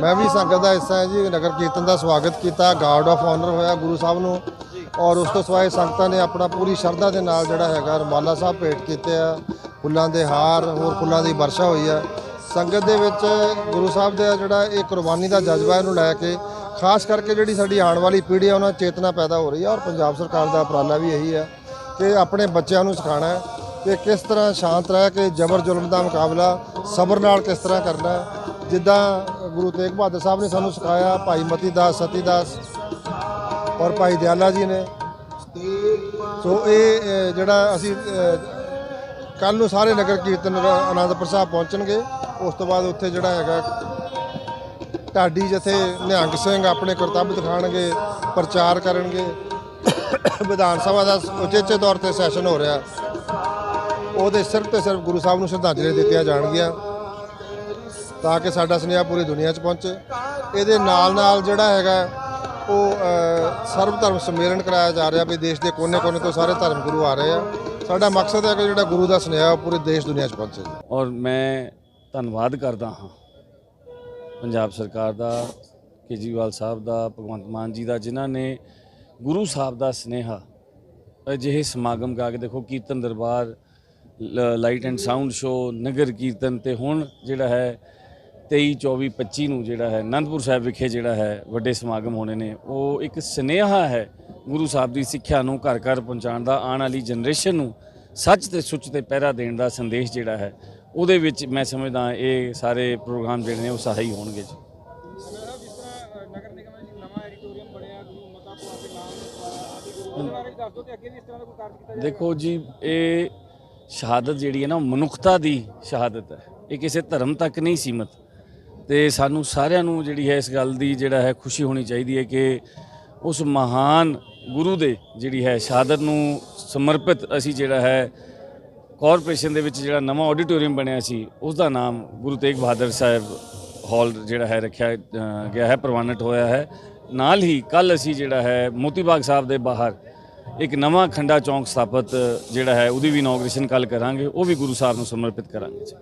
ਮੈਂ ਵੀ ਸੰਗਤ ਦਾ ਹਿੱਸਾ ਹਾਂ ਜੀ, ਨਗਰ ਕੀਰਤਨ ਦਾ ਸਵਾਗਤ ਕੀਤਾ ਗਾਰਡ ਆਫ ਆਨਰ ਹੋਇਆ ਗੁਰੂ ਸਾਹਿਬ ਨੂੰ। ਔਰ ਉਸ ਤੋਂ ਸਿਵਾਏ ਸੰਗਤਾਂ ਨੇ ਆਪਣਾ ਪੂਰੀ ਸ਼ਰਧਾ ਦੇ ਨਾਲ ਜਿਹੜਾ ਹੈਗਾ ਰਮਾਲਾ ਸਾਹਿਬ ਭੇਟ ਕੀਤੇ ਆ, ਫੁੱਲਾਂ ਦੇ ਹਾਰ, ਹੋਰ ਫੁੱਲਾਂ ਦੀ ਵਰਸ਼ਾ ਹੋਈ ਆ। ਸੰਗਤ ਦੇ ਵਿੱਚ ਗੁਰੂ ਸਾਹਿਬ ਦਾ ਜਿਹੜਾ ਇਹ ਕੁਰਬਾਨੀ ਦਾ ਜਜ਼ਬਾ ਇਹਨੂੰ ਲੈ ਕੇ, ਖਾਸ ਕਰਕੇ ਜਿਹੜੀ ਸਾਡੀ ਆਉਣ ਵਾਲੀ ਪੀੜ੍ਹੀ ਆ, ਉਹਨਾਂ ਚੇਤਨਾ ਪੈਦਾ ਹੋ ਰਹੀ ਆ। ਔਰ ਪੰਜਾਬ ਸਰਕਾਰ ਦਾ ਉਪਰਾਲਾ ਵੀ ਇਹੀ ਹੈ ਕਿ ਆਪਣੇ ਬੱਚਿਆਂ ਨੂੰ ਸਿਖਾਉਣਾ ਹੈ ਕਿ ਕਿਸ ਤਰ੍ਹਾਂ ਸ਼ਾਂਤ ਰਹਿ ਕੇ ਜ਼ਬਰ ਜ਼ੁਲਮ ਦਾ ਮੁਕਾਬਲਾ ਸਬਰ ਨਾਲ ਕਿਸ ਤਰ੍ਹਾਂ ਕਰਨਾ ਜਿੱਦਾਂ ਗੁਰੂ ਤੇਗ ਬਹਾਦਰ ਸਾਹਿਬ ਨੇ ਸਾਨੂੰ ਸਿਖਾਇਆ, ਭਾਈ ਮਤੀ ਦਾਸ ਸਤੀ ਦਾਸ ਔਰ ਭਾਈ ਦਿਆਲਾ ਜੀ ਨੇ। ਸੋ ਇਹ ਜਿਹੜਾ ਅਸੀਂ ਕੱਲ ਨੂੰ ਸਾਰੇ ਨਗਰ ਕੀਰਤਨ ਰ- ਆਨੰਦਪੁਰ ਸਾਹਿਬ ਪਹੁੰਚਣਗੇ। ਉਸ ਤੋਂ ਬਾਅਦ ਉੱਥੇ ਜਿਹੜਾ ਹੈਗਾ, ਢਾਡੀ ਜਥੇ ਨਿਹੰਗ ਸਿੰਘ ਆਪਣੇ ਕਰਤੱਵ ਦਿਖਾਣਗੇ, ਪ੍ਰਚਾਰ ਕਰਨਗੇ। ਵਿਧਾਨ ਸਭਾ ਦਾ ਉਚੇਚੇ ਤੌਰ ਤੇ ਸੈਸ਼ਨ ਹੋ ਰਿਹਾ। ਉਹਦੇ ਸਿਰਫ ਤੇ ਸਿਰਫ ਗੁਰੂ ਸਾਹਿਬ ਨੂੰ ਸ਼ਰਧਾਂਜਲੀ ਦਿੱਤੀਆਂ ਜਾਣਗੀਆਂ। ਤਾਂ ਕਿ ਸਾਡਾ ਸੁਨੇਹਾ ਪੂਰੀ ਦੁਨੀਆ 'ਚ ਪਹੁੰਚੇ। ਇਹਦੇ ਨਾਲ ਨਾਲ ਜਿਹੜਾ ਹੈਗਾ ਉਹ ਅ, ਸਰਬ ਧਰਮ ਸੰਮੇਲਨ ਕਰਾਇਆ ਜਾ ਰਿਹਾ ਵੀ ਦੇਸ਼ ਦੇ ਕੋਨੇ-ਕੋਨੇ ਤੋਂ ਸਾਰੇ ਧਰਮ ਗੁਰੂ ਆ ਰਹੇ ਆ। ਸਾਡਾ ਮਕਸਦ ਹੈ ਕਿ ਜਿਹੜਾ ਗੁਰੂ ਦਾ ਸੁਨੇਹਾ ਉਹ ਪੂਰੇ ਦੇਸ਼ ਦੁਨੀਆ 'ਚ ਪਹੁੰਚੇ ਔਰ ਮੈਂ ਧੰਨਵਾਦ ਕਰਦਾ ਹਾਂ ਪੰਜਾਬ ਸਰਕਾਰ ਦਾ ਕੇਜਰੀਵਾਲ ਸਾਹਿਬ ਦਾ ਭਗਵੰਤ ਮਾਨ ਜੀ ਦਾ ਜਿਨ੍ਹਾਂ ਨੇ ਗੁਰੂ ਸਾਹਿਬ ਦਾ ਸੁਨੇਹਾ ਅਜਿਹੇ ਸਮਾਗਮ ਕਰਾ ਕੇ ਦੇਖੋ ਕੀਰਤਨ ਦਰਬਾਰ ਲ- ਲਾਈਟ ਐਂਡ ਸਾਊਂਡ ਸ਼ੋ ਨਗਰ ਕੀਰਤਨ ਤੇ ਹੁਣ ਜਿਹੜਾ ਹੈ 23 24 25 ਨੂੰ ਜਿਹੜਾ ਹੈ, ਅਨੰਦਪੁਰ ਸਾਹਿਬ ਵਿਖੇ ਜਿਹੜਾ ਹੈ, ਵੱਡੇ ਸਮਾਗਮ ਹੋਣੇ ਨੇ। ਉਹ ਇੱਕ ਸਨੇਹਾ ਹੈ ਗੁਰੂ ਸਾਹਿਬ ਦੀ ਸਿੱਖਿਆ ਨੂੰ ਘਰ ਘਰ ਪਹੁੰਚਾਉਣ ਦਾ, ਆਉਣ ਵਾਲੀ ਜਨਰੇਸ਼ਨ ਨੂੰ ਸੱਚ ਤੇ ਸੁੱਚ ਤੇ ਪਹਿਰਾ ਦੇਣ ਦਾ ਸੰਦੇਸ਼ ਜਿਹੜਾ ਹੈ, ਉਹਦੇ ਵਿੱਚ ਮੈਂ ਸਮਝਦਾ ਇਹ ਸਾਰੇ ਪ੍ਰੋਗਰਾਮ ਜਿਹੜੇ ਨੇ ਉਹ ਸਹਾਈ ਹੋਣਗੇ ਜੀ। ਦੇਖੋ ਜੀ, ਇਹ ਸ਼ਹਾਦਤ ਜਿਹੜੀ ਹੈ ਨਾ, ਉਹ ਮਨੁੱਖਤਾ ਦੀ ਸ਼ਹਾਦਤ ਹੈ। ਇਹ ਕਿਸੇ ਧਰਮ ਤੱਕ ਨਹੀਂ ਸੀਮਤ। ਤੇ ਸਾਨੂੰ ਸਾਰਿਆਂ ਨੂੰ ਜਿਹੜੀ ਹੈ ਇਸ ਗੱਲ ਦੀ ਜਿਹੜਾ ਹੈ ਖੁਸ਼ੀ ਹੋਣੀ ਚਾਹੀਦੀ ਹੈ ਕਿ ਉਸ ਮਹਾਨ ਗੁਰੂ ਦੇ ਜਿਹੜੀ ਹੈ ਸ਼ਹਾਦਤ ਨੂੰ ਸਮਰਪਿਤ ਅਸੀਂ ਜਿਹੜਾ ਹੈ ਕਾਰਪੋਰੇਸ਼ਨ ਦੇ ਵਿੱਚ ਜਿਹੜਾ ਨਵਾਂ ਆਡੀਟੋਰੀਅਮ ਬਣਿਆ ਸੀ, ਉਸ ਦਾ ਨਾਮ ਗੁਰੂ ਤੇਗ ਬਹਾਦਰ ਸਾਹਿਬ ਹਾਲ ਜਿਹੜਾ ਹੈ ਰੱਖਿਆ ਗਿਆ ਹੈ, ਪ੍ਰਵਾਨਿਤ ਹੋਇਆ ਹੈ। ਨਾਲ ਹੀ ਕੱਲ ਅਸੀਂ ਜਿਹੜਾ ਹੈ ਮੋਤੀ ਬਾਗ ਸਾਹਿਬ ਦੇ ਬਾਹਰ ਇੱਕ ਨਵਾਂ ਖੰਡਾ ਚੌਂਕ ਸਥਾਪਿਤ ਜਿਹੜਾ ਹੈ, ਉਹਦੀ ਵੀ ਇਨੋਗ੍ਰੇਸ਼ਨ ਕੱਲ ਕਰਾਂਗੇ, ਉਹ ਵੀ ਗੁਰੂ ਸਾਹਿਬ ਨੂੰ ਸਮਰਪਿਤ ਕਰਾਂਗੇ। ਜੀ